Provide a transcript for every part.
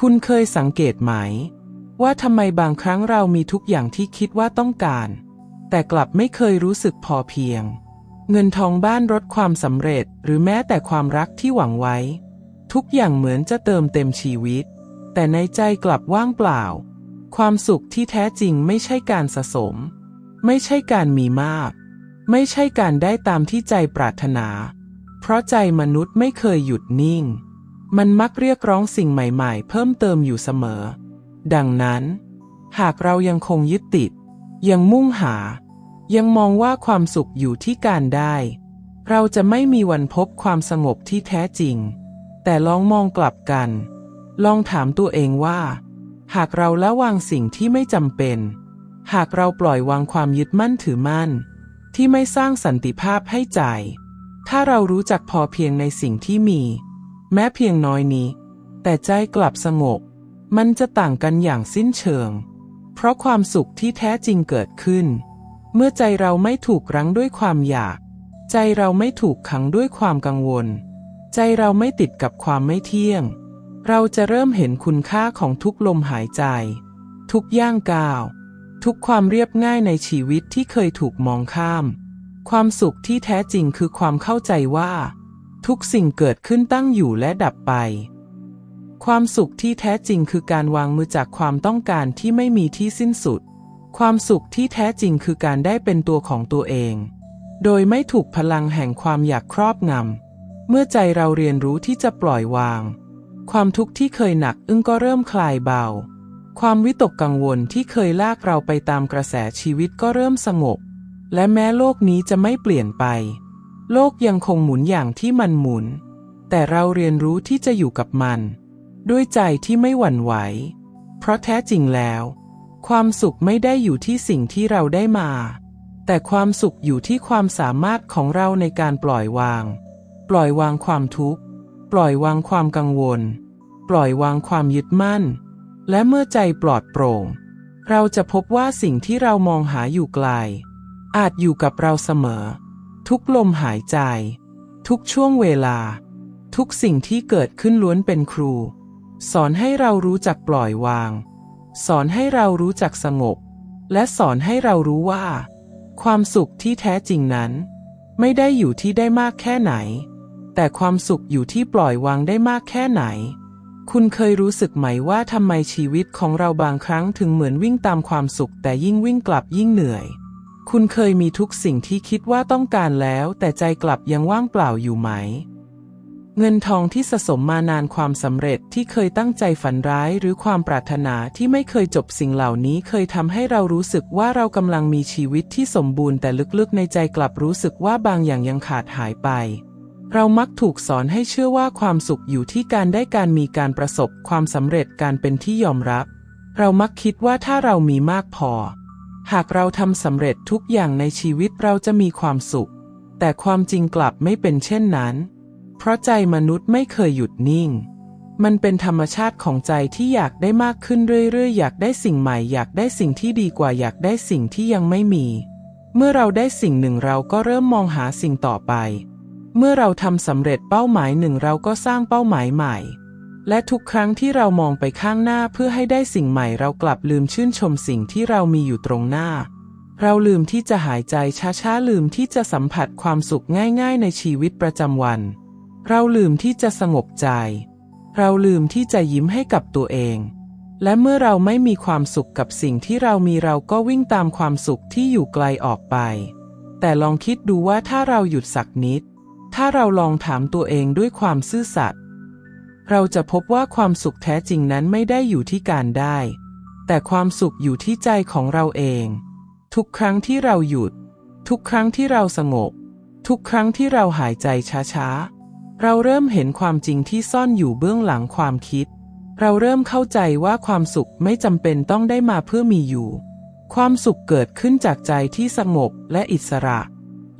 คุณเคยสังเกตไหม ว่าทำไมบางครั้งเรามีทุกอย่างที่คิดว่าต้องการ แต่กลับไม่เคยรู้สึกพอเพียง เงินทองบ้านรถความสำเร็จหรือแม้แต่ความรักที่หวังไว้ ทุกอย่างเหมือนจะเติมเต็มชีวิต แต่ในใจกลับว่างเปล่า ความสุขที่แท้จริงไม่ใช่การสะสม ไม่ใช่การมีมาก ไม่ใช่การได้ตามที่ใจปรารถนา เพราะใจมนุษย์ไม่เคยหยุดนิ่ง มันมักเรียกร้องสิ่งใหม่ๆ เพิ่มเติมอยู่เสมอ ดังนั้น หากเรายังคงยึดติด ยังมุ่งหา ยังมองว่าความสุขอยู่ที่การได้ เราจะไม่มีวันพบความสงบที่แท้จริง แต่ลองมองกลับกัน ลองถามตัวเองว่า หากเราละวางสิ่งที่ไม่จำเป็น หากเราปล่อยวางความยึดมั่นถือมั่น ที่ไม่สร้างสันติภาพให้ใจ ถ้าเรารู้จักพอเพียงในสิ่งที่มี แม้เพียงน้อยนี้ แต่ใจกลับสงบ มันจะต่างกันอย่างสิ้นเชิง เพราะความสุขที่แท้จริงเกิดขึ้น เมื่อใจเราไม่ถูกรั้งด้วยความอยาก ใจเราไม่ถูกขังด้วยความกังวล ใจเราไม่ติดกับความไม่เที่ยง เราจะเริ่มเห็นคุณค่าของทุกลมหายใจ ทุกย่างก้าว ทุกความเรียบง่ายในชีวิตที่เคยถูกมองข้าม ความสุขที่แท้จริงคือความเข้าใจว่า ทุกสิ่งเกิดขึ้นตั้งอยู่และดับไป ความสุขที่แท้จริงคือการวางมือจากความต้องการที่ไม่มีที่สิ้นสุด ความสุขที่แท้จริงคือการได้เป็นตัวของตัวเอง โดยไม่ถูกพลังแห่งความอยากครอบงำ เมื่อใจเราเรียนรู้ที่จะปล่อยวาง ความทุกข์ที่เคยหนักอึ้งก็เริ่มคลายเบา ความวิตกกังวลที่เคยลากเราไปตามกระแสชีวิตก็เริ่มสงบ และแม้โลกนี้จะไม่เปลี่ยนไป โลกยังคงหมุนอย่างที่มันหมุน แต่เราเรียนรู้ที่จะอยู่กับมัน ด้วยใจที่ไม่หวั่นไหว เพราะแท้จริงแล้ว ความสุขไม่ได้อยู่ที่สิ่งที่เราได้มา แต่ความสุขอยู่ที่ความสามารถของเราในการปล่อยวาง ปล่อยวางความทุกข์ ปล่อยวางความกังวล ปล่อยวางความยึดมั่น และเมื่อใจปลอดโปร่ง เราจะพบว่าสิ่งที่เรามองหาอยู่ไกล อาจอยู่กับเราเสมอ ทุกลมหายใจ ทุกช่วงเวลา ทุกสิ่งที่เกิดขึ้นล้วนเป็นครู สอนให้เรารู้จักปล่อยวาง สอนให้เรารู้จักสงบ และสอนให้เรารู้ว่า ความสุขที่แท้จริงนั้น ไม่ได้อยู่ที่ได้มากแค่ไหน แต่ความสุขอยู่ที่ปล่อยวางได้มากแค่ไหน คุณเคยรู้สึกไหมว่าทำไมชีวิตของเราบางครั้งถึงเหมือนวิ่งตามความสุข แต่ยิ่งวิ่งกลับยิ่งเหนื่อย คุณเคยมีทุกสิ่งที่คิดว่าต้องการแล้ว แต่ใจกลับยังว่างเปล่าอยู่ไหม เงินทองที่สะสมมานานความสำเร็จที่เคยตั้งใจฝันร้าย หรือความปรารถนาที่ไม่เคยจบสิ่งเหล่านี้เคยทำให้เรารู้สึกว่าเรากำลังมีชีวิตที่สมบูรณ์แต่ลึกๆ ในใจกลับรู้สึกว่าบางอย่างยังขาดหายไป เรามักถูกสอนให้เชื่อว่าความสุขอยู่ที่การได้การมีการประสบความสำเร็จการเป็นที่ยอมรับ เรามักคิดว่าถ้าเรามีมากพอ หากเราทำสำเร็จทุกอย่างในชีวิตเราจะมีความสุข แต่ความจริงกลับไม่เป็นเช่นนั้น เพราะใจมนุษย์ไม่เคยหยุดนิ่ง มันเป็นธรรมชาติของใจที่อยากได้มากขึ้นเรื่อยๆ อยากได้สิ่งใหม่ อยากได้สิ่งที่ดีกว่าอยากได้สิ่งที่ยังไม่มี เมื่อเราได้สิ่งหนึ่งเราก็เริ่มมองหาสิ่งต่อไป เมื่อเราทำสำเร็จเป้าหมายหนึ่งเราก็สร้างเป้าหมายใหม่ และทุกครั้งที่เรามองไปข้างหน้าเพื่อให้ได้สิ่งใหม่เรากลับลืมชื่นชมสิ่งที่เรามีอยู่ตรงหน้า เราลืมที่จะหายใจช้าๆลืมที่จะสัมผัสความสุขง่ายๆ ในชีวิตประจำวัน เราลืมที่จะสงบใจ เราลืมที่จะยิ้มให้กับตัวเอง และเมื่อเราไม่มีความสุขกับสิ่งที่เรามีเราก็วิ่งตามความสุขที่อยู่ไกลออกไป แต่ลองคิดดูว่าถ้าเราหยุดสักนิด ถ้าเราลองถามตัวเองด้วยความซื่อสัตย์เราจะพบว่าความสุขแท้จริงนั้นไม่ได้อยู่ที่การได้ แต่ความสุขอยู่ที่ใจของเราเอง ทุกครั้งที่เราหยุด ทุกครั้งที่เราสงบ ทุกครั้งที่เราหายใจช้าๆ เราเริ่มเห็นความจริงที่ซ่อนอยู่เบื้องหลังความคิด เราเริ่มเข้าใจว่าความสุขไม่จำเป็นต้องได้มาเพื่อมีอยู่ ความสุขเกิดขึ้นจากใจที่สงบและอิสระ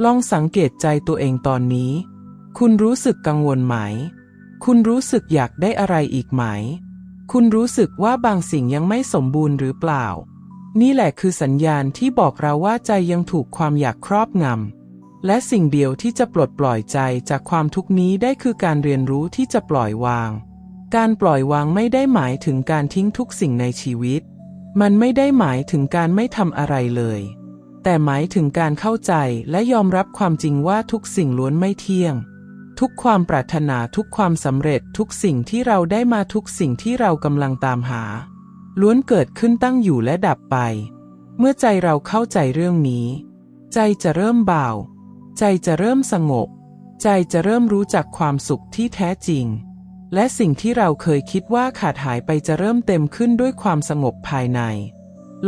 ลองสังเกตใจตัวเองตอนนี้ คุณรู้สึกกังวลไหม คุณรู้สึกอยากได้อะไรอีกไหม คุณรู้สึกว่าบางสิ่งยังไม่สมบูรณ์หรือเปล่า นี่แหละคือสัญญาณที่บอกเราว่าใจยังถูกความอยากครอบงำ และสิ่งเดียวที่จะปลดปล่อยใจจากความทุกนี้ได้คือการเรียนรู้ที่จะปล่อยวาง การปล่อยวางไม่ได้หมายถึงการทิ้งทุกสิ่งในชีวิต มันไม่ได้หมายถึงการไม่ทำอะไรเลย แต่หมายถึงการเข้าใจและยอมรับความจริงว่าทุกสิ่งล้วนไม่เที่ยง ทุกความปรารถนาทุกความสำเร็จทุกสิ่งที่เราได้มาทุกสิ่งที่เรากำลังตามหา ล้วนเกิดขึ้นตั้งอยู่และดับไป เมื่อใจเราเข้าใจเรื่องนี้ ใจจะเริ่มเบาใจจะเริ่มสงบ ใจจะเริ่มรู้จักความสุขที่แท้จริง และสิ่งที่เราเคยคิดว่าขาดหายไปจะเริ่มเต็มขึ้นด้วยความสงบภายใน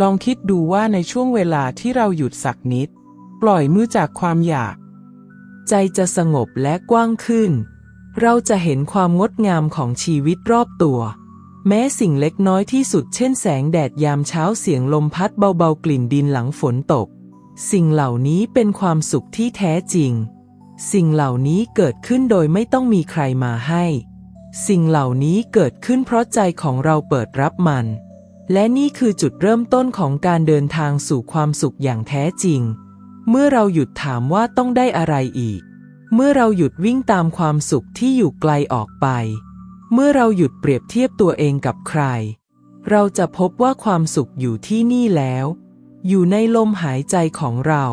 ลองคิดดูว่าในช่วงเวลาที่เราหยุดสักนิด ปล่อยมือจากความอยาก ใจจะสงบและกว้างขึ้น เราจะเห็นความงดงามของชีวิตรอบตัว แม้สิ่งเล็กน้อยที่สุดเช่นแสงแดดยามเช้าเสียงลมพัดเบาๆกลิ่นดินหลังฝนตก สิ่งเหล่านี้เป็นความสุขที่แท้จริง สิ่งเหล่านี้เกิดขึ้นโดยไม่ต้องมีใครมาให้ สิ่งเหล่านี้เกิดขึ้นเพราะใจของเราเปิดรับมัน และนี่คือจุดเริ่มต้นของการเดินทางสู่ความสุขอย่างแท้จริง เมื่อเราหยุดถามว่าต้องได้อะไรอีก เมื่อเราหยุดวิ่งตามความสุขที่อยู่ไกลออกไป เมื่อเราหยุดเปรียบเทียบตัวเองกับใคร เราจะพบว่าความสุขอยู่ที่นี่แล้ว อยู่ในลมหายใจของเรา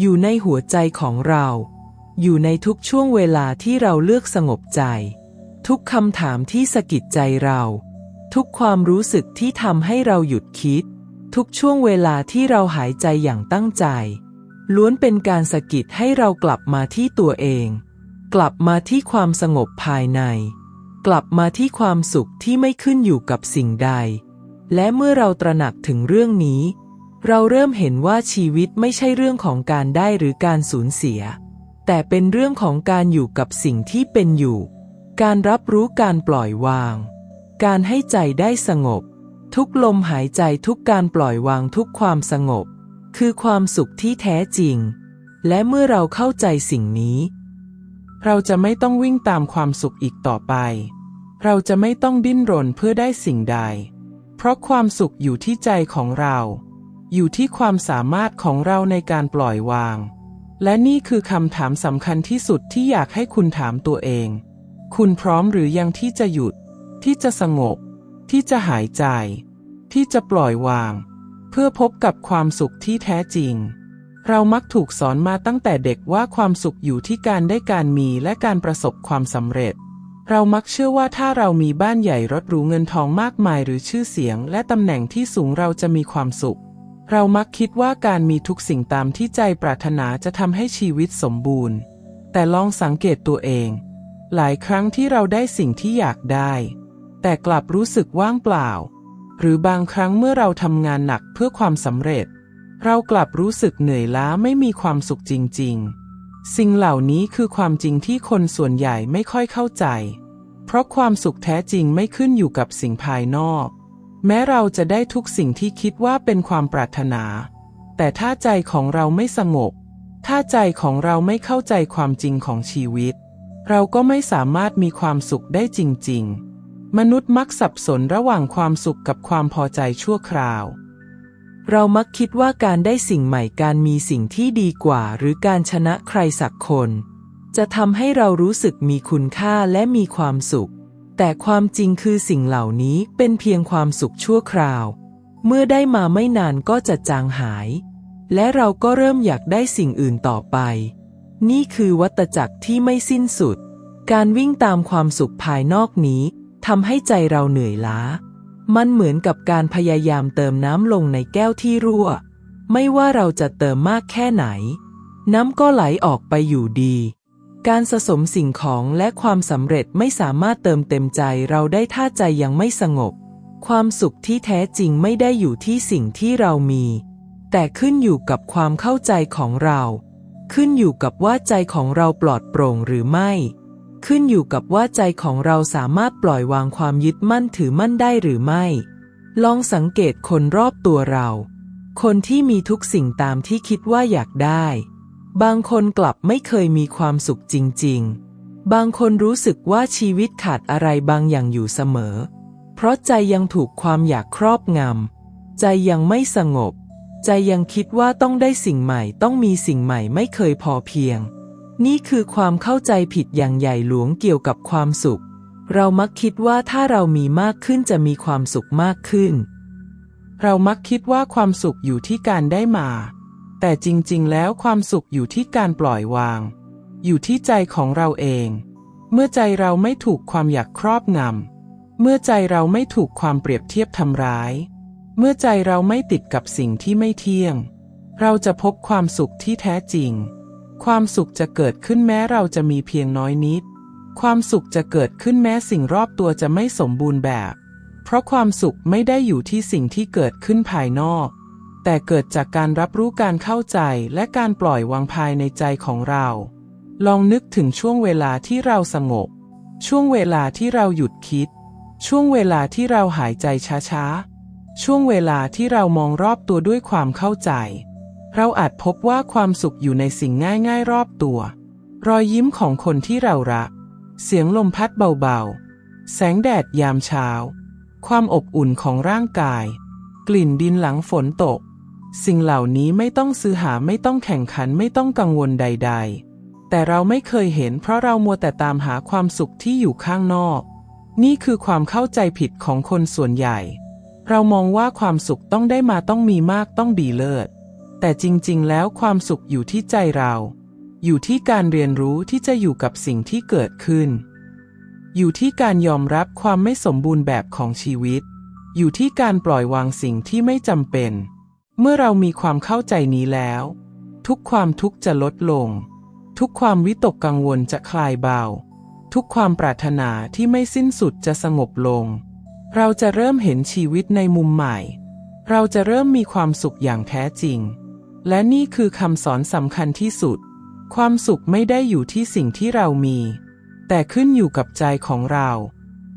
อยู่ในหัวใจของเรา อยู่ในทุกช่วงเวลาที่เราเลือกสงบใจ ทุกคำถามที่สะกิดใจเรา ทุกความรู้สึกที่ทำให้เราหยุดคิด ทุกช่วงเวลาที่เราหายใจอย่างตั้งใจ ล้วนเป็นการสะกิดให้เรากลับมาที่ตัวเอง กลับมาที่ความสงบภายใน กลับมาที่ความสุขที่ไม่ขึ้นอยู่กับสิ่งใด และเมื่อเราตระหนักถึงเรื่องนี้ เราเริ่มเห็นว่าชีวิตไม่ใช่เรื่องของการได้หรือการสูญเสีย แต่เป็นเรื่องของการอยู่กับสิ่งที่เป็นอยู่ การรับรู้การปล่อยวาง การให้ใจได้สงบ ทุกลมหายใจทุกการปล่อยวางทุกความสงบ คือความสุขที่แท้จริง และเมื่อเราเข้าใจสิ่งนี้ เราจะไม่ต้องวิ่งตามความสุขอีกต่อไป เราจะไม่ต้องดิ้นรนเพื่อได้สิ่งใด เพราะความสุขอยู่ที่ใจของเรา อยู่ที่ความสามารถของเราในการปล่อยวาง และนี่คือคำถามสำคัญที่สุดที่อยากให้คุณถามตัวเอง คุณพร้อมหรือยังที่จะหยุด ที่จะสงบ ที่จะหายใจ ที่จะปล่อยวาง เพื่อพบกับความสุขที่แท้จริง เรามักถูกสอนมาตั้งแต่เด็กว่าความสุขอยู่ที่การได้การมีและการประสบความสำเร็จ เรามักเชื่อว่าถ้าเรามีบ้านใหญ่รถหรูเงินทองมากมายหรือชื่อเสียง และตำแหน่งที่สูงเราจะมีความสุข เรามักคิดว่าการมีทุกสิ่งตามที่ใจปรารถนาจะทำให้ชีวิตสมบูรณ์ แต่ลองสังเกตตัวเองหลายครั้งที่เราได้สิ่งที่อยากได้ แต่กลับรู้สึกว่างเปล่า หรือบางครั้งเมื่อเราทำงานหนักเพื่อความสำเร็จ เรากลับรู้สึกเหนื่อยล้าไม่มีความสุขจริง ๆ สิ่งเหล่านี้คือความจริงที่คนส่วนใหญ่ไม่ค่อยเข้าใจ เพราะความสุขแท้จริงไม่ขึ้นอยู่กับสิ่งภายนอก แม้เราจะได้ทุกสิ่งที่คิดว่าเป็นความปรารถนา แต่ถ้าใจของเราไม่สงบ ถ้าใจของเราไม่เข้าใจความจริงของชีวิต เราก็ไม่สามารถมีความสุขได้จริง ๆ มนุษย์มักสับสนระหว่างความสุขกับความพอใจชั่วคราว เรามักคิดว่าการได้สิ่งใหม่การมีสิ่งที่ดีกว่า หรือการชนะใครสักคน จะทำให้เรารู้สึกมีคุณค่าและมีความสุข แต่ความจริงคือสิ่งเหล่านี้เป็นเพียงความสุขชั่วคราว เมื่อได้มาไม่นานก็จะจางหาย และเราก็เริ่มอยากได้สิ่งอื่นต่อไป นี่คือวัตจักรที่ไม่สิ้นสุด การวิ่งตามความสุขภายนอกนี้ ทำให้ใจเราเหนื่อยล้า มันเหมือนกับการพยายามเติมน้ำลงในแก้วที่รั่ว ไม่ว่าเราจะเติมมากแค่ไหน น้ำก็ไหลออกไปอยู่ดี การสะสมสิ่งของและความสำเร็จไม่สามารถเติมเต็มใจเราได้ถ้าใจยังไม่สงบ ความสุขที่แท้จริงไม่ได้อยู่ที่สิ่งที่เรามี แต่ขึ้นอยู่กับความเข้าใจของเรา ขึ้นอยู่กับว่าใจของเราปลอดโปร่งหรือไม่ ขึ้นอยู่กับว่าใจของเราสามารถปล่อยวางความยึดมั่นถือมั่นได้หรือไม่ ลองสังเกตคนรอบตัวเรา คนที่มีทุกสิ่งตามที่คิดว่าอยากได้ บางคนกลับไม่เคยมีความสุขจริง ๆ บางคนรู้สึกว่าชีวิตขาดอะไรบางอย่างอยู่เสมอ เพราะใจยังถูกความอยากครอบงำ ใจยังไม่สงบ ใจยังคิดว่าต้องได้สิ่งใหม่ต้องมีสิ่งใหม่ไม่เคยพอเพียง นี่คือความเข้าใจผิดอย่างใหญ่หลวงเกี่ยวกับความสุข เรามักคิดว่าถ้าเรามีมากขึ้นจะมีความสุขมากขึ้น เรามักคิดว่าความสุขอยู่ที่การได้มา แต่จริงๆ แล้วความสุขอยู่ที่การปล่อยวาง อยู่ที่ใจของเราเอง เมื่อใจเราไม่ถูกความอยากครอบงำ เมื่อใจเราไม่ถูกความเปรียบเทียบทำร้าย เมื่อใจเราไม่ติดกับสิ่งที่ไม่เที่ยง เราจะพบความสุขที่แท้จริง ความสุขจะเกิดขึ้นแม้เราจะมีเพียงน้อยนิด ความสุขจะเกิดขึ้นแม้สิ่งรอบตัวจะไม่สมบูรณ์แบบ เพราะความสุขไม่ได้อยู่ที่สิ่งที่เกิดขึ้นภายนอก แต่เกิดจากการรับรู้การเข้าใจและการปล่อยวางภายในใจของเรา ลองนึกถึงช่วงเวลาที่เราสงบ ช่วงเวลาที่เราหยุดคิด ช่วงเวลาที่เราหายใจช้าๆ ช่วงเวลาที่เรามองรอบตัวด้วยความเข้าใจ เราอาจพบว่าความสุขอยู่ในสิ่งง่ายๆ รอบตัว รอยยิ้มของคนที่เรารัก เสียงลมพัดเบาๆ แสงแดดยามเช้า ความอบอุ่นของร่างกาย กลิ่นดินหลังฝนตก สิ่งเหล่านี้ไม่ต้องซื้อหาไม่ต้องแข่งขันไม่ต้องกังวลใด ๆ แต่เราไม่เคยเห็นเพราะเรามัวแต่ตามหาความสุขที่อยู่ข้างนอก นี่คือความเข้าใจผิดของคนส่วนใหญ่ เรามองว่าความสุขต้องได้มาต้องมีมากต้องดีเลิศ แต่จริงๆ แล้วความสุขอยู่ที่ใจเรา อยู่ที่การเรียนรู้ที่จะอยู่กับสิ่งที่เกิดขึ้น อยู่ที่การยอมรับความไม่สมบูรณ์แบบของชีวิต อยู่ที่การปล่อยวางสิ่งที่ไม่จำเป็น เมื่อเรามีความเข้าใจนี้แล้ว ทุกความทุกข์จะลดลง ทุกความวิตกกังวลจะคลายเบา ทุกความปรารถนาที่ไม่สิ้นสุดจะสงบลง เราจะเริ่มเห็นชีวิตในมุมใหม่ เราจะเริ่มมีความสุขอย่างแท้จริง และนี่คือคำสอนสำคัญที่สุด ความสุขไม่ได้อยู่ที่สิ่งที่เรามี แต่ขึ้นอยู่กับใจของเรา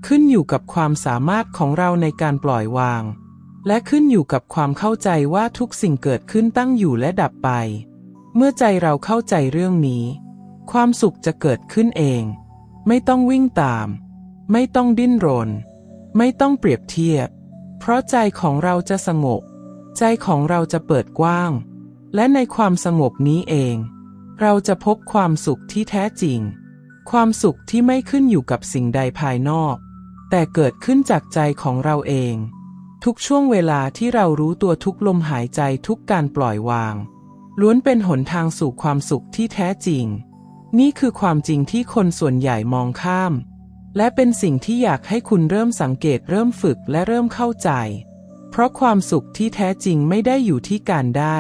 ขึ้นอยู่กับความสามารถของเราในการปล่อยวาง และขึ้นอยู่กับความเข้าใจว่าทุกสิ่งเกิดขึ้นตั้งอยู่และดับไป เมื่อใจเราเข้าใจเรื่องนี้ ความสุขจะเกิดขึ้นเอง ไม่ต้องวิ่งตาม ไม่ต้องดิ้นรน ไม่ต้องเปรียบเทียบ เพราะใจของเราจะสงบ ใจของเราจะเปิดกว้าง และในความสงบนี้เอง เราจะพบความสุขที่แท้จริง ความสุขที่ไม่ขึ้นอยู่กับสิ่งใดภายนอก แต่เกิดขึ้นจากใจของเราเอง ทุกช่วงเวลาที่เรารู้ตัวทุกลมหายใจทุกการปล่อยวาง ล้วนเป็นหนทางสู่ความสุขที่แท้จริง นี่คือความจริงที่คนส่วนใหญ่มองข้าม และเป็นสิ่งที่อยากให้คุณเริ่มสังเกตเริ่มฝึกและเริ่มเข้าใจ เพราะความสุขที่แท้จริงไม่ได้อยู่ที่การได้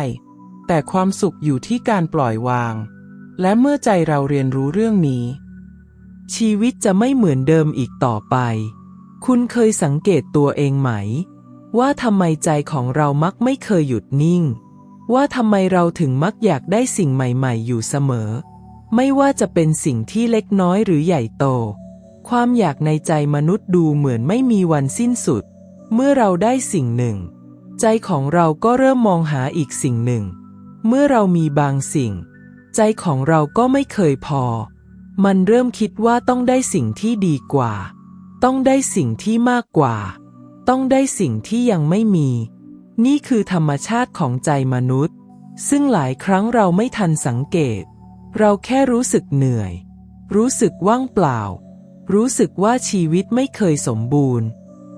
แต่ความสุขอยู่ที่การปล่อยวาง และเมื่อใจเราเรียนรู้เรื่องนี้ ชีวิตจะไม่เหมือนเดิมอีกต่อไป คุณเคยสังเกตตัวเองไหม ว่าทำไมใจของเรามักไม่เคยหยุดนิ่ง ว่าทำไมเราถึงมักอยากได้สิ่งใหม่ๆ อยู่เสมอ ไม่ว่าจะเป็นสิ่งที่เล็กน้อยหรือใหญ่โต ความอยากในใจมนุษย์ดูเหมือนไม่มีวันสิ้นสุด เมื่อเราได้สิ่งหนึ่ง ใจของเราก็เริ่มมองหาอีกสิ่งหนึ่ง เมื่อเรามีบางสิ่ง ใจของเราก็ไม่เคยพอ มันเริ่มคิดว่าต้องได้สิ่งที่ดีกว่า ต้องได้สิ่งที่มากกว่า ต้องได้สิ่งที่ยังไม่มี นี่คือธรรมชาติของใจมนุษย์ ซึ่งหลายครั้งเราไม่ทันสังเกต เราแค่รู้สึกเหนื่อย รู้สึกว่างเปล่า รู้สึกว่าชีวิตไม่เคยสมบูรณ์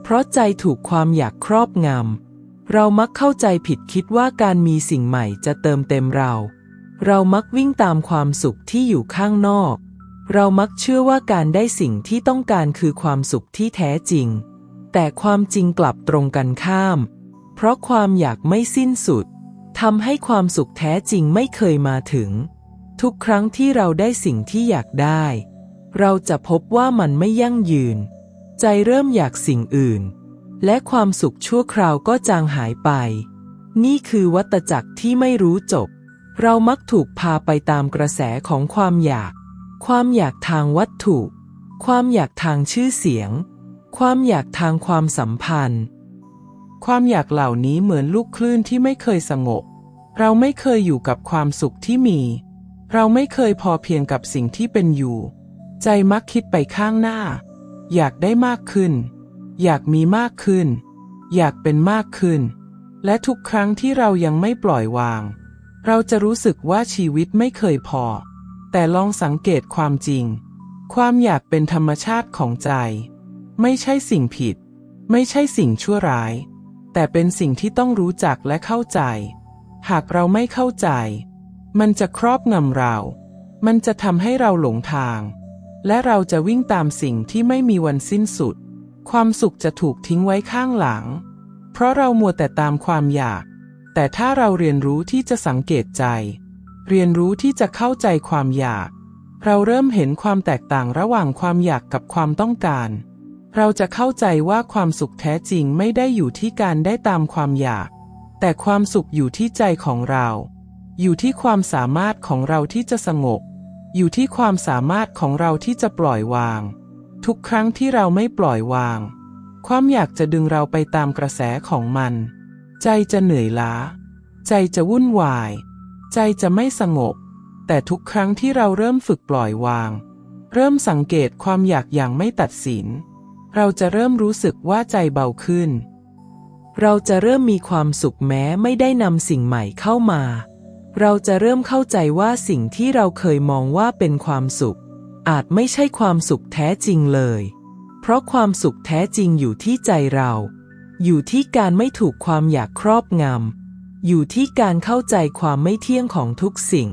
เพราะใจถูกความอยากครอบงำ เรามักเข้าใจผิดคิดว่าการมีสิ่งใหม่จะเติมเต็มเรา เรามักวิ่งตามความสุขที่อยู่ข้างนอก เรามักเชื่อว่าการได้สิ่งที่ต้องการคือความสุขที่แท้จริง แต่ความจริงกลับตรงกันข้าม เพราะความอยากไม่สิ้นสุดทำให้ความสุขแท้จริงไม่เคยมาถึง ทุกครั้งที่เราได้สิ่งที่อยากได้ เราจะพบว่ามันไม่ยั่งยืน ใจเริ่มอยากสิ่งอื่น และความสุขชั่วคราวก็จางหายไป นี่คือวัตจักรที่ไม่รู้จบ เรามักถูกพาไปตามกระแสของความอยาก ความอยากทางวัตถุ ความอยากทางชื่อเสียง ความอยากทางความสัมพันธ์ ความอยากเหล่านี้เหมือนลูกคลื่นที่ไม่เคยสงบ เราไม่เคยอยู่กับความสุขที่มี เราไม่เคยพอเพียงกับสิ่งที่เป็นอยู่ ใจมักคิดไปข้างหน้า อยากได้มากขึ้น อยากมีมากขึ้น อยากเป็นมากขึ้น และทุกครั้งที่เรายังไม่ปล่อยวาง เราจะรู้สึกว่าชีวิตไม่เคยพอ แต่ลองสังเกตความจริง ความอยากเป็นธรรมชาติของใจ ไม่ใช่สิ่งผิด ไม่ใช่สิ่งชั่วร้าย แต่เป็นสิ่งที่ต้องรู้จักและเข้าใจ หากเราไม่เข้าใจ มันจะครอบงำเรา มันจะทำให้เราหลงทาง และเราจะวิ่งตามสิ่งที่ไม่มีวันสิ้นสุด ความสุขจะถูกทิ้งไว้ข้างหลัง เพราะเรามัวแต่ตามความอยาก แต่ถ้าเราเรียนรู้ที่จะสังเกตใจ เรียนรู้ที่จะเข้าใจความอยาก เราเริ่มเห็นความแตกต่างระหว่างความอยากกับความต้องการ เราจะเข้าใจว่าความสุขแท้จริงไม่ได้อยู่ที่การได้ตามความอยาก แต่ความสุขอยู่ที่ใจของเรา อยู่ที่ความสามารถของเราที่จะสงบ อยู่ที่ความสามารถของเราที่จะปล่อยวาง ทุกครั้งที่เราไม่ปล่อยวาง ความอยากจะดึงเราไปตามกระแสของมัน ใจจะเหนื่อยล้า ใจจะวุ่นวาย ใจจะไม่สงบ แต่ทุกครั้งที่เราเริ่มฝึกปล่อยวาง เริ่มสังเกตความอยากอย่างไม่ตัดสิน เราจะเริ่มรู้สึกว่าใจเบาขึ้น เราจะเริ่มมีความสุขแม้ไม่ได้นำสิ่งใหม่เข้ามา เราจะเริ่มเข้าใจว่าสิ่งที่เราเคยมองว่าเป็นความสุข อาจไม่ใช่ความสุขแท้จริงเลย เพราะความสุขแท้จริงอยู่ที่ใจเรา อยู่ที่การไม่ถูกความอยากครอบงำ อยู่ที่การเข้าใจความไม่เที่ยงของทุกสิ่ง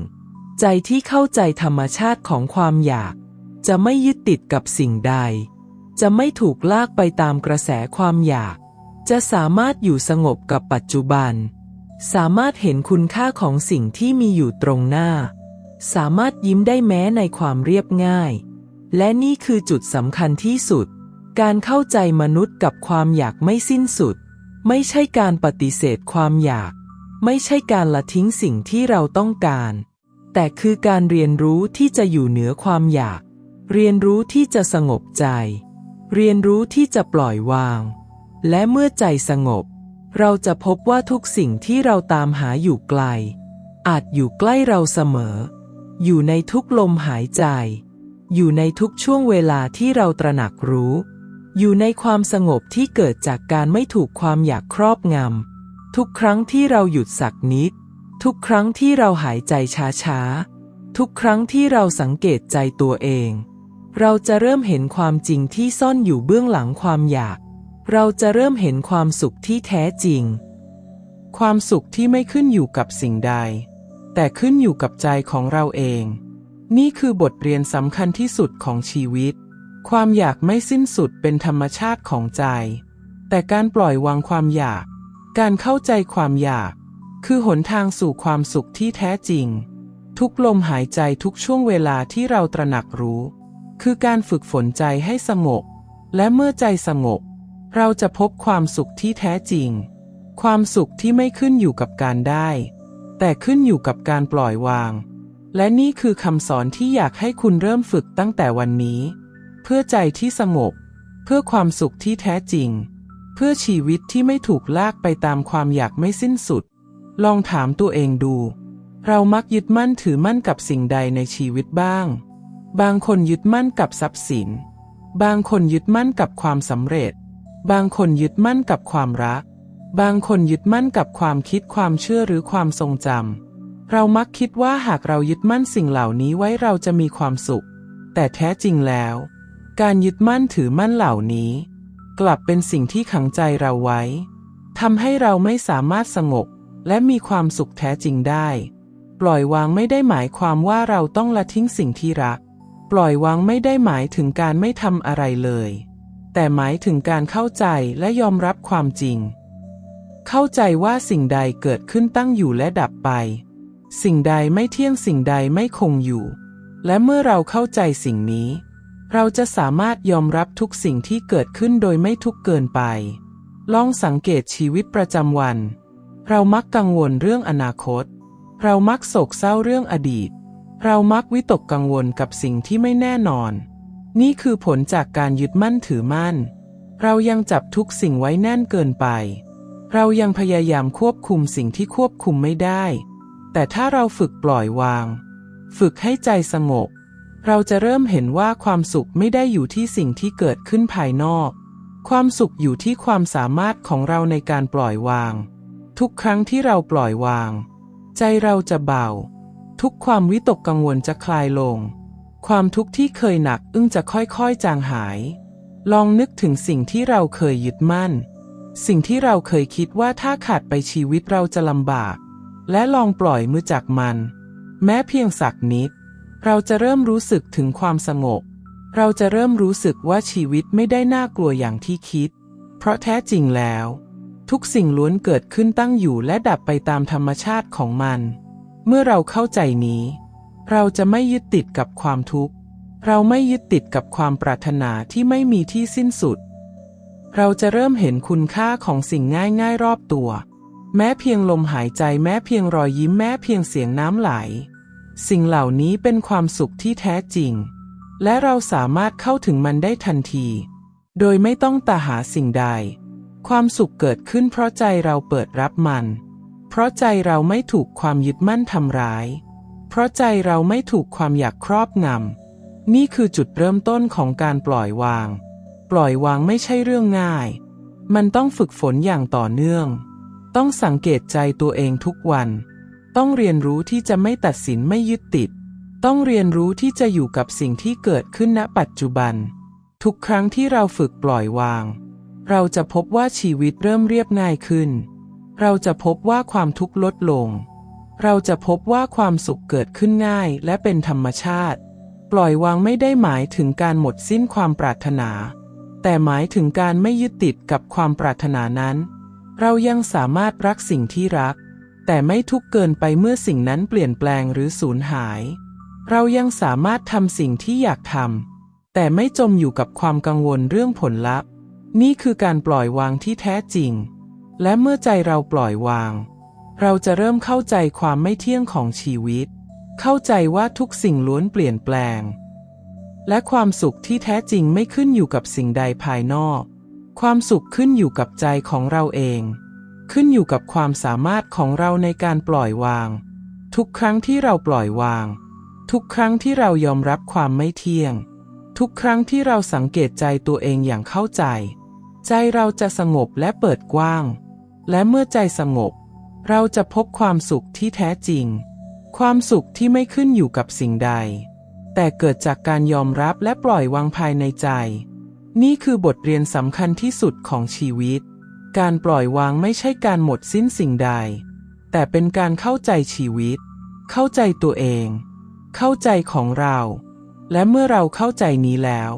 ใจที่เข้าใจธรรมชาติของความอยาก จะไม่ยึดติดกับสิ่งใด จะไม่ถูกลากไปตามกระแสความอยาก จะสามารถอยู่สงบกับปัจจุบัน สามารถเห็นคุณค่าของสิ่งที่มีอยู่ตรงหน้า สามารถยิ้มได้แม้ในความเรียบง่าย และนี่คือจุดสำคัญที่สุด การเข้าใจมนุษย์กับความอยากไม่สิ้นสุด ไม่ใช่การปฏิเสธความอยาก ไม่ใช่การละทิ้งสิ่งที่เราต้องการ แต่คือการเรียนรู้ที่จะอยู่เหนือความอยาก เรียนรู้ที่จะสงบใจ เรียนรู้ที่จะปล่อยวาง และเมื่อใจสงบ เราจะพบว่าทุกสิ่งที่เราตามหาอยู่ไกล อาจอยู่ใกล้เราเสมอ อยู่ในทุกลมหายใจ อยู่ในทุกช่วงเวลาที่เราตระหนักรู้ อยู่ในความสงบที่เกิดจากการไม่ถูกความอยากครอบงำ ทุกครั้งที่เราหยุดสักนิด ทุกครั้งที่เราหายใจช้าๆ ทุกครั้งที่เราสังเกตใจตัวเอง เราจะเริ่มเห็นความจริงที่ซ่อนอยู่เบื้องหลังความอยาก เราจะเริ่มเห็นความสุขที่แท้จริง ความสุขที่ไม่ขึ้นอยู่กับสิ่งใด แต่ขึ้นอยู่กับใจของเราเอง นี่คือบทเรียนสำคัญที่สุดของชีวิต ความอยากไม่สิ้นสุดเป็นธรรมชาติของใจ แต่การปล่อยวางความอยาก การเข้าใจความอยาก คือหนทางสู่ความสุขที่แท้จริง ทุกลมหายใจทุกช่วงเวลาที่เราตระหนักรู้ คือการฝึกฝนใจให้สงบ และเมื่อใจสงบ เราจะพบความสุขที่แท้จริง ความสุขที่ไม่ขึ้นอยู่กับการได้ แต่ขึ้นอยู่กับการปล่อยวาง และนี่คือคำสอนที่อยากให้คุณเริ่มฝึกตั้งแต่วันนี้ เพื่อใจที่สงบ เพื่อความสุขที่แท้จริง เพื่อชีวิตที่ไม่ถูกลากไปตามความอยากไม่สิ้นสุด ลองถามตัวเองดู เรามักยึดมั่นถือมั่นกับสิ่งใดในชีวิตบ้าง บางคนยึดมั่นกับทรัพย์สิน บางคนยึดมั่นกับความสำเร็จ บางคนยึดมั่นกับความรัก บางคนยึดมั่นกับความคิดความเชื่อหรือความทรงจำ เรามักคิดว่าหากเรายึดมั่นสิ่งเหล่านี้ไว้เราจะมีความสุข แต่แท้จริงแล้ว การยึดมั่นถือมั่นเหล่านี้ กลับเป็นสิ่งที่ขังใจเราไว้ทำให้เราไม่สามารถสงบและมีความสุขแท้จริงได้ ปล่อยวางไม่ได้หมายความว่าเราต้องละทิ้งสิ่งที่รัก ปล่อยวางไม่ได้หมายถึงการไม่ทำอะไรเลย แต่หมายถึงการเข้าใจและยอมรับความจริง เข้าใจว่าสิ่งใดเกิดขึ้นตั้งอยู่และดับไป สิ่งใดไม่เที่ยงสิ่งใดไม่คงอยู่ และเมื่อเราเข้าใจสิ่งนี้ เราจะสามารถยอมรับทุกสิ่งที่เกิดขึ้นโดยไม่ทุกเกินไป ลองสังเกตชีวิตประจำวัน เรามักกังวลเรื่องอนาคต เรามักโศกเศร้าเรื่องอดีต เรามักวิตกกังวลกับสิ่งที่ไม่แน่นอน นี่คือผลจากการยึดมั่นถือมั่น เรายังจับทุกสิ่งไว้แน่นเกินไป เรายังพยายามควบคุมสิ่งที่ควบคุมไม่ได้ แต่ถ้าเราฝึกปล่อยวาง ฝึกให้ใจสงบ เราจะเริ่มเห็นว่าความสุขไม่ได้อยู่ที่สิ่งที่เกิดขึ้นภายนอก ความสุขอยู่ที่ความสามารถของเราในการปล่อยวาง ทุกครั้งที่เราปล่อยวาง ใจเราจะเบา ทุกความวิตกกังวลจะคลายลง ความทุกข์ที่เคยหนักอึ้งจะค่อยๆจางหาย ลองนึกถึงสิ่งที่เราเคยยึดมั่น สิ่งที่เราเคยคิดว่าถ้าขาดไปชีวิตเราจะลำบาก และลองปล่อยมือจากมัน แม้เพียงสักนิด เราจะเริ่มรู้สึกถึงความสงบ เราจะเริ่มรู้สึกว่าชีวิตไม่ได้น่ากลัวอย่างที่คิด เพราะแท้จริงแล้ว ทุกสิ่งล้วนเกิดขึ้นตั้งอยู่และดับไปตามธรรมชาติของมัน เมื่อเราเข้าใจนี้ เราจะไม่ยึดติดกับความทุกข์ เราไม่ยึดติดกับความปรารถนาที่ไม่มีที่สิ้นสุด เราจะเริ่มเห็นคุณค่าของสิ่งง่ายๆรอบตัว แม้เพียงลมหายใจแม้เพียงรอยยิ้มแม้เพียงเสียงน้ำไหล สิ่งเหล่านี้เป็นความสุขที่แท้จริง และเราสามารถเข้าถึงมันได้ทันที โดยไม่ต้องตาหาสิ่งใด ความสุขเกิดขึ้นเพราะใจเราเปิดรับมัน เพราะใจเราไม่ถูกความยึดมั่นทำร้าย เพราะใจเราไม่ถูกความอยากครอบงำนี่คือจุดเริ่มต้นของการปล่อยวาง ปล่อยวางไม่ใช่เรื่องง่าย มันต้องฝึกฝนอย่างต่อเนื่อง ต้องสังเกตใจตัวเองทุกวัน ต้องเรียนรู้ที่จะไม่ตัดสินไม่ยึดติด ต้องเรียนรู้ที่จะอยู่กับสิ่งที่เกิดขึ้นณปัจจุบัน ทุกครั้งที่เราฝึกปล่อยวาง เราจะพบว่าชีวิตเริ่มเรียบง่ายขึ้น เราจะพบว่าความทุกข์ลดลง เราจะพบว่าความสุขเกิดขึ้นง่ายและเป็นธรรมชาติ ปล่อยวางไม่ได้หมายถึงการหมดสิ้นความปรารถนา แต่หมายถึงการไม่ยึดติดกับความปรารถนานั้น เรายังสามารถรักสิ่งที่รัก แต่ไม่ทุกเกินไปเมื่อสิ่งนั้นเปลี่ยนแปลงหรือสูญหาย เรายังสามารถทำสิ่งที่อยากทำแต่ไม่จมอยู่กับความกังวลเรื่องผลลัพธ์ นี่คือการปล่อยวางที่แท้จริง และเมื่อใจเราปล่อยวาง เราจะเริ่มเข้าใจความไม่เที่ยงของชีวิต เข้าใจว่าทุกสิ่งล้วนเปลี่ยนแปลง และความสุขที่แท้จริงไม่ขึ้นอยู่กับสิ่งใดภายนอก ความสุขขึ้นอยู่กับใจของเราเอง ขึ้นอยู่กับความสามารถของเราในการปล่อยวาง ทุกครั้งที่เราปล่อยวาง ทุกครั้งที่เรายอมรับความไม่เที่ยง ทุกครั้งที่เราสังเกตใจตัวเองอย่างเข้าใจ ใจเราจะสงบและเปิดกว้าง และเมื่อใจสงบ เราจะพบความสุขที่แท้จริง ความสุขที่ไม่ขึ้นอยู่กับสิ่งใด แต่เกิดจากการยอมรับและปล่อยวางภายในใจ นี่คือบทเรียนสำคัญที่สุดของชีวิต การปล่อยวางไม่ใช่การหมดสิ้นสิ่งใด แต่เป็นการเข้าใจชีวิต เข้าใจตัวเอง เข้าใจของเรา และเมื่อเราเข้าใจนี้แล้ว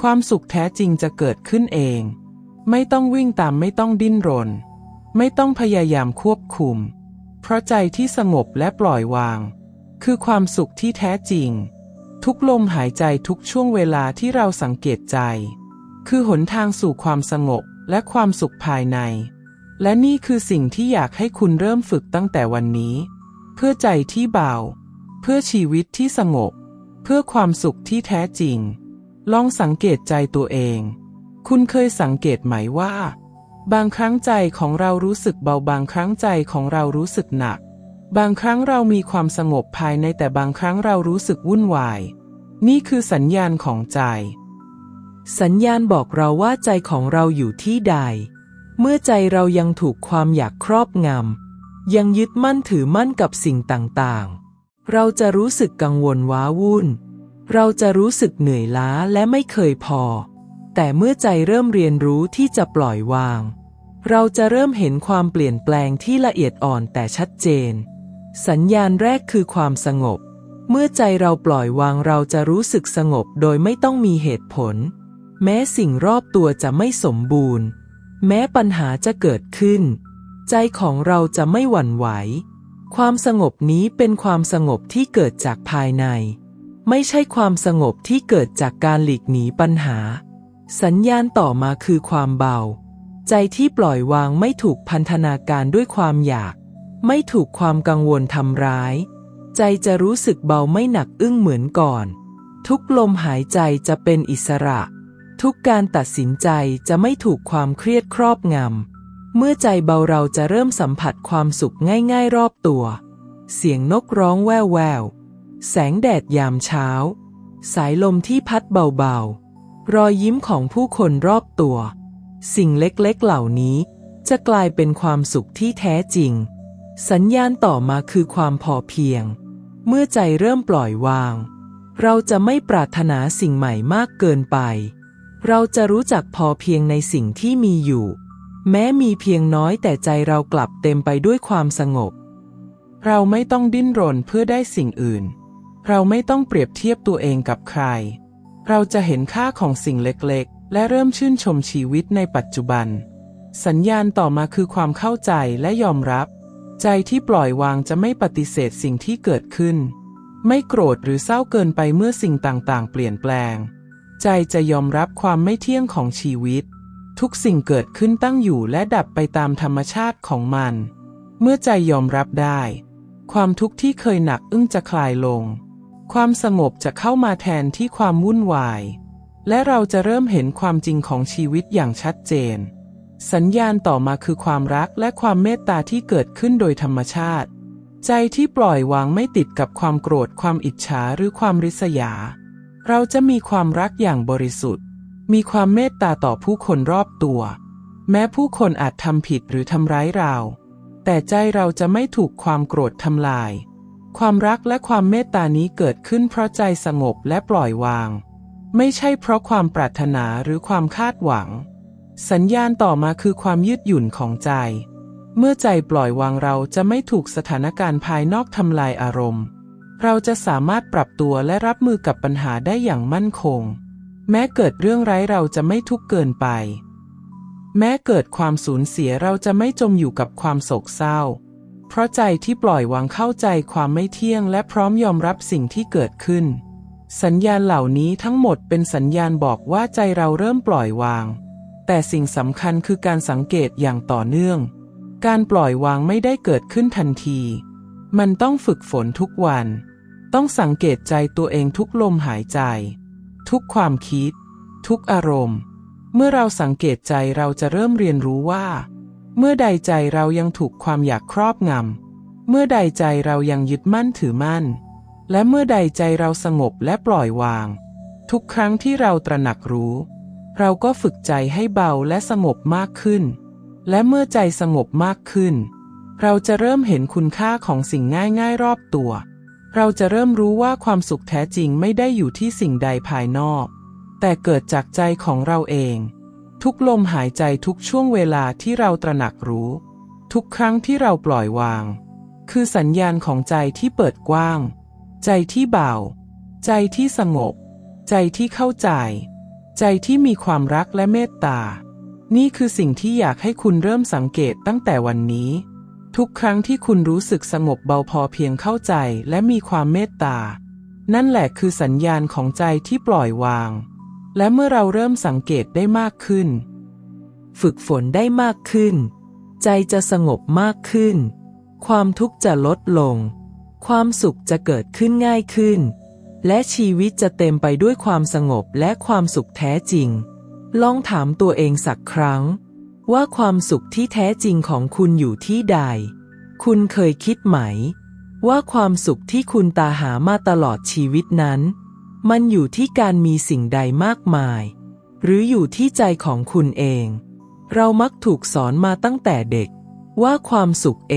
ความสุขแท้จริงจะเกิดขึ้นเอง ไม่ต้องวิ่งตามไม่ต้องดิ้นรน ไม่ต้องพยายามควบคุม เพราะใจที่สงบและปล่อยวาง คือความสุขที่แท้จริง ทุกลมหายใจทุกช่วงเวลาที่เราสังเกตใจ คือหนทางสู่ความสงบและความสุขภายใน และนี่คือสิ่งที่อยากให้คุณเริ่มฝึกตั้งแต่วันนี้ เพื่อใจที่เบา เพื่อชีวิตที่สงบ เพื่อความสุขที่แท้จริง ลองสังเกตใจตัวเอง คุณเคยสังเกตไหมว่า บางครั้งใจของเรารู้สึกเบาบางครั้งใจของเรารู้สึกหนัก บางครั้งเรามีความสงบภายในแต่บางครั้งเรารู้สึกวุ่นวาย นี่คือสัญญาณของใจ สัญญาณบอกเราว่าใจของเราอยู่ที่ใด เมื่อใจเรายังถูกความอยากครอบงำ ยังยึดมั่นถือมั่นกับสิ่งต่างๆ เราจะรู้สึกกังวลว้าวุ่น เราจะรู้สึกเหนื่อยล้าและไม่เคยพอ แต่เมื่อใจเริ่มเรียนรู้ที่จะปล่อยวาง เราจะเริ่มเห็นความเปลี่ยนแปลงที่ละเอียดอ่อนแต่ชัดเจน สัญญาณแรกคือความสงบ เมื่อใจเราปล่อยวางเราจะรู้สึกสงบโดยไม่ต้องมีเหตุผล แม้สิ่งรอบตัวจะไม่สมบูรณ์ แม้ปัญหาจะเกิดขึ้น ใจของเราจะไม่หวั่นไหว ความสงบนี้เป็นความสงบที่เกิดจากภายใน ไม่ใช่ความสงบที่เกิดจากการหลีกหนีปัญหา สัญญาณต่อมาคือความเบา ใจที่ปล่อยวางไม่ถูกพันธนาการด้วยความอยาก ไม่ถูกความกังวลทำร้าย ใจจะรู้สึกเบาไม่หนักอึ้งเหมือนก่อน ทุกลมหายใจจะเป็นอิสระ ทุกการตัดสินใจจะไม่ถูกความเครียดครอบงำ เมื่อใจเบาเราจะเริ่มสัมผัสความสุขง่ายๆรอบตัว เสียงนกร้องแววแววแสงแดดยามเช้า สายลมที่พัดเบาๆ รอยยิ้มของผู้คนรอบตัว สิ่งเล็กๆเหล่านี้จะกลายเป็นความสุขที่แท้จริง สัญญาณต่อมาคือความพอเพียง เมื่อใจเริ่มปล่อยวาง เราจะไม่ปรารถนาสิ่งใหม่มากเกินไป เราจะรู้จักพอเพียงในสิ่งที่มีอยู่ แม้มีเพียงน้อยแต่ใจเรากลับเต็มไปด้วยความสงบ เราไม่ต้องดิ้นรนเพื่อได้สิ่งอื่น เราไม่ต้องเปรียบเทียบตัวเองกับใคร เราจะเห็นค่าของสิ่งเล็กๆ และเริ่มชื่นชมชีวิตในปัจจุบัน สัญญาณต่อมาคือความเข้าใจและยอมรับ ใจที่ปล่อยวางจะไม่ปฏิเสธสิ่งที่เกิดขึ้น ไม่โกรธหรือเศร้าเกินไปเมื่อสิ่งต่างๆ เปลี่ยนแปลง ใจจะยอมรับความไม่เที่ยงของชีวิต ทุกสิ่งเกิดขึ้นตั้งอยู่และดับไปตามธรรมชาติของมัน เมื่อใจยอมรับได้ ความทุกข์ที่เคยหนักอึ้งจะคลายลง ความสงบจะเข้ามาแทนที่ความวุ่นวาย และเราจะเริ่มเห็นความจริงของชีวิตอย่างชัดเจน สัญญาณต่อมาคือความรักและความเมตตาที่เกิดขึ้นโดยธรรมชาติ ใจที่ปล่อยวางไม่ติดกับความโกรธความอิจฉาหรือความริษยา เราจะมีความรักอย่างบริสุทธิ์ มีความเมตตาต่อผู้คนรอบตัว แม้ผู้คนอาจทำผิดหรือทำร้ายเรา แต่ใจเราจะไม่ถูกความโกรธทำลาย ความรักและความเมตตานี้เกิดขึ้นเพราะใจสงบและปล่อยวาง ไม่ใช่เพราะความปรารถนาหรือความคาดหวัง สัญญาณต่อมาคือความยืดหยุ่นของใจ เมื่อใจปล่อยวางเราจะไม่ถูกสถานการณ์ภายนอกทำลายอารมณ์ เราจะสามารถปรับตัวและรับมือกับปัญหาได้อย่างมั่นคง แม้เกิดเรื่องร้ายเราจะไม่ทุกข์เกินไป แม้เกิดความสูญเสียเราจะไม่จมอยู่กับความโศกเศร้า เพราะใจที่ปล่อยวางเข้าใจความไม่เที่ยงและพร้อมยอมรับสิ่งที่เกิดขึ้น สัญญาณเหล่านี้ทั้งหมดเป็นสัญญาณบอกว่าใจเราเริ่มปล่อยวาง แต่สิ่งสำคัญคือการสังเกตอย่างต่อเนื่อง การปล่อยวางไม่ได้เกิดขึ้นทันที มันต้องฝึกฝนทุกวัน ต้องสังเกตใจตัวเองทุกลมหายใจ ทุกความคิด ทุกอารมณ์ เมื่อเราสังเกตใจเราจะเริ่มเรียนรู้ว่า เมื่อใดใจเรายังถูกความอยากครอบงำ เมื่อใดใจเรายังยึดมั่นถือมั่น และเมื่อใดใจเราสงบและปล่อยวาง ทุกครั้งที่เราตระหนักรู้ เราก็ฝึกใจให้เบาและสงบมากขึ้น และเมื่อใจสงบมากขึ้น เราจะเริ่มเห็นคุณค่าของสิ่งง่ายๆรอบตัว เราจะเริ่มรู้ว่าความสุขแท้จริงไม่ได้อยู่ที่สิ่งใดภายนอก แต่เกิดจากใจของเราเอง ทุกลมหายใจทุกช่วงเวลาที่เราตระหนักรู้ ทุกครั้งที่เราปล่อยวาง คือสัญญาณของใจที่เปิดกว้าง ใจที่เบา ใจที่สงบ ใจที่เข้าใจ ใจที่มีความรักและเมตตา นี่คือสิ่งที่อยากให้คุณเริ่มสังเกตตั้งแต่วันนี้ ทุกครั้งที่คุณรู้สึกสงบเบาพอเพียงเข้าใจและมีความเมตตา นั่นแหละคือสัญญาณของใจที่ปล่อยวาง และเมื่อเราเริ่มสังเกตได้มากขึ้น ฝึกฝนได้มากขึ้น ใจจะสงบมากขึ้น ความทุกข์จะลดลง ความสุขจะเกิดขึ้นง่ายขึ้น และชีวิตจะเต็มไปด้วยความสงบและความสุขแท้จริง ลองถามตัวเองสักครั้ง ว่าความสุขที่แท้จริงของคุณอยู่ที่ใด คุณเคยคิดไหม ว่าความสุขที่คุณตาหามาตลอดชีวิตนั้น มันอยู่ที่การมีสิ่งใดมากมาย หรืออยู่ที่ใจของคุณเอง เรามักถูกสอนมาตั้งแต่เด็ก ว่าความสุขเอ